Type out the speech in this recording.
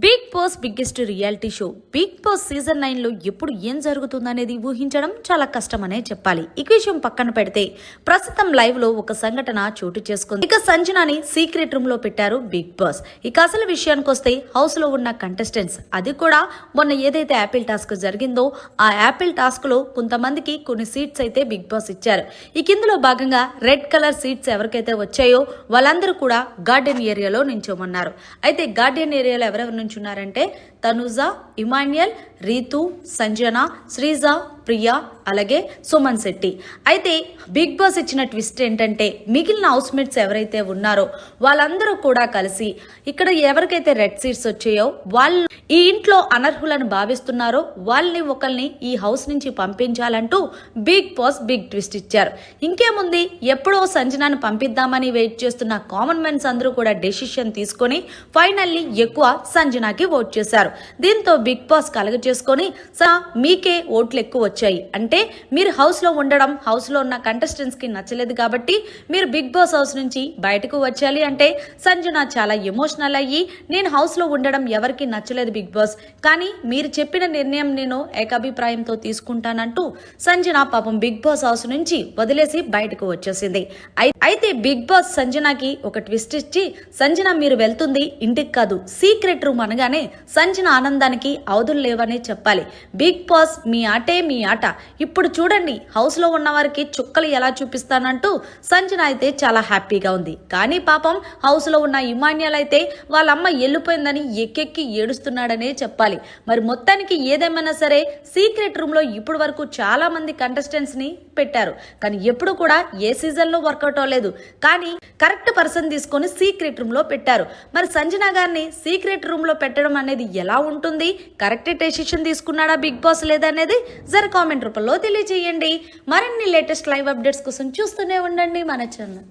Big boss biggest reality show. Big boss season నైన్లో ఎప్పుడు ఏం జరుగుతుందనేది ఊహించడం చాలా కష్టమనే చెప్పాలి. ఈ విషయం పక్కన పెడితే ప్రస్తుతం లైవ్లో ఒక సంఘటన చోటు చేసుకుంది. ఇక సంజనాని సీక్రెట్ రూమ్లో పెట్టారు బిగ్ బాస్. ఇక అసలు విషయానికి వస్తే హౌస్లో ఉన్న కంటెస్టెంట్స్ అది కూడా మొన్న ఏదైతే యాపిల్ టాస్క్ జరిగిందో ఆ యాపిల్ టాస్క్లో కొంతమందికి కొన్ని సీట్స్ అయితే బిగ్ బాస్ ఇచ్చారు. ఇక ఇందులో భాగంగా రెడ్ కలర్ సీట్స్ ఎవరికైతే వచ్చాయో వాళ్ళందరూ కూడా గార్డెన్ ఏరియాలో నించోమన్నారు. అయితే గార్డెన్ ఏరియాలో ఎవరెవరు నుంచున్నారంటే తనుజ ఇమాన్యుయల్ రీతు సంజన శ్రీజ ప్రియా అలాగే సుమన్ శెట్టి. అయితే బిగ్ బాస్ ఇచ్చిన ట్విస్ట్ ఏంటంటే మిగిలిన హౌస్మేట్స్ ఎవరైతే ఉన్నారో వాళ్ళందరూ కూడా కలిసి ఇక్కడ ఎవరికైతే రెడ్ సీట్స్ వచ్చాయో వాళ్ళు ఈ ఇంట్లో అనర్హులను భావిస్తున్నారో వాళ్ళని ఒకరిని ఈ హౌస్ నుంచి పంపించాలంటూ బిగ్ బాస్ బిగ్ ట్విస్ట్ ఇచ్చారు. ఇంకేముంది? ఎప్పుడో సంజనాను పంపిద్దామని వెయిట్ చేస్తున్న కామన్ మెన్స్ అందరూ కూడా డెసిషన్ తీసుకొని ఫైనల్లీ ఎక్కువ సంజనాకి ఓట్ చేశారు. దీంతో బిగ్ బాస్ కలగ చేసుకొని సా మీకే ఓట్లు ఎక్కువ వచ్చాయి. అంటే మీరు హౌస్లో ఉండడం హౌస్లో ఉన్న కంటెస్టెంట్స్కి నచ్చలేదు కాబట్టి మీరు బిగ్ బాస్ హౌస్ నుంచి బయటకు వచ్చాలి. అంటే సంజన చాలా ఎమోషనల్ అయ్యి నేను హౌస్లో ఉండడం ఎవరికి నచ్చలేదు బిగ్ బాస్. కానీ మీరు చెప్పిన నిర్ణయం నేను ఏకాభిప్రాయంతో తీసుకుంటానంటూ సంజన పాపం బిగ్ బాస్ హౌస్ నుంచి వదిలేసి బయటకు వచ్చేసింది. అయితే బిగ్ బాస్ సంజనకి ఒక ట్విస్ట్ ఇచ్చి సంజన మీరు వెళ్తుంది ఇంటికి కాదు సీక్రెట్ రూమ్ అనగానే సంజన ఆనందానికి అవధులు లేవనే చెప్పాలి. బిగ్ బాస్ మీ ఆటే మీ ఆట. ఇప్పుడు చూడండి హౌస్లో ఉన్న వారికి చుక్కలు ఎలా చూపిస్తానంటూ సంజన అయితే చాలా హ్యాపీగా ఉంది. కానీ పాపం హౌస్లో ఉన్న ఇమాన్యాల్ అయితే వాళ్ళ అమ్మ వెళ్ళిపోయిందని ఎక్కెక్కి ఏడుస్తున్నాడనే చెప్పాలి. మరి మొత్తానికి ఏదేమైనా సరే సీక్రెట్ రూమ్లో ఇప్పుడు వరకు చాలా మంది కంటెస్టెంట్స్ని పెట్టారు. కానీ ఎప్పుడు కూడా ఏ సీజన్లో వర్కౌట్ అవ్వలేదు. కానీ కరెక్ట్ పర్సన్ తీసుకొని సీక్రెట్ రూమ్లో పెట్టారు. మరి సంజన గారిని సీక్రెట్ రూమ్లో పెట్టడం అనేది ఎలా ఉంటుంది? కరెక్ట్ డెసిషన్ తీసుకున్నాడా బిగ్ బాస్ లేదనేది జరగ కామెంట్ రూపంలో తెలియజేయండి. మరిన్ని లేటెస్ట్ లైవ్ అప్డేట్స్ కోసం చూస్తూనే ఉండండి మన ఛానల్.